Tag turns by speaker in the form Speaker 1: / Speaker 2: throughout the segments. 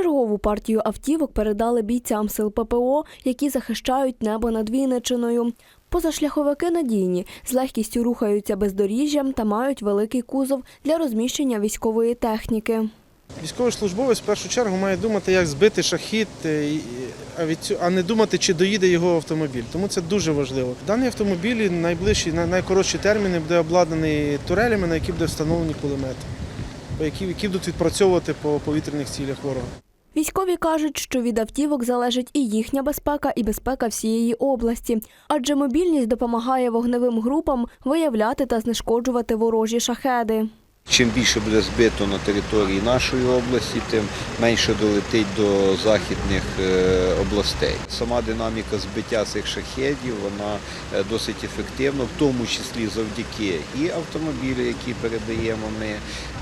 Speaker 1: Чергову партію автівок передали бійцям сил ППО, які захищають небо над Вінничиною. Позашляховики надійні, з легкістю рухаються бездоріжжям та мають великий кузов для розміщення військової техніки.
Speaker 2: Військовослужбовець в першу чергу має думати, як збити шахід, е, а, не думати, чи доїде його автомобіль. Тому це дуже важливо. Даний автомобіль найближчі, на- найкоротші терміни буде обладнаний турелями, на які буде встановлені кулемети, які будуть відпрацьовувати по повітряних цілях ворога.
Speaker 1: Військові кажуть, що від автівок залежить і їхня безпека, і безпека всієї області, адже мобільність допомагає вогневим групам виявляти та знешкоджувати ворожі шахеди.
Speaker 3: Чим більше буде збито на території нашої області, тим менше долетить до західних е, областей. Сама динаміка збиття цих шахедів вона е, досить ефективна, в тому числі завдяки і автомобілю, які передаємо ми,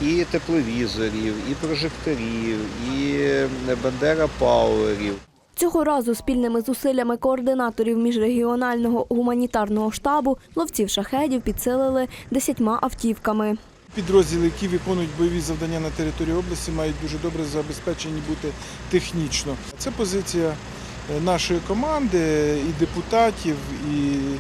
Speaker 3: і тепловізорів, і прожекторів, і е, Бандера Пауерів.
Speaker 1: Цього разу спільними зусиллями координаторів міжрегіонального гуманітарного штабу ловців шахедів підсилили десятьма автівками.
Speaker 4: Підрозділи, які виконують бойові завдання на території області, мають дуже добре забезпечені бути технічно. Це позиція е, нашої команди, і депутатів, і е,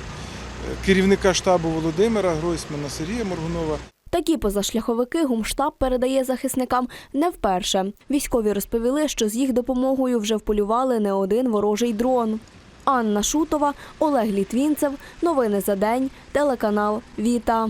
Speaker 4: керівника штабу Володимира Гройсмана, Сергія Моргунова.
Speaker 1: Такі позашляховики гумштаб передає захисникам не вперше. Військові розповіли, що з їх допомогою вже вполювали не один ворожий дрон. Анна Шутова, Олег Літвінцев. Новини за день. Телеканал Віта.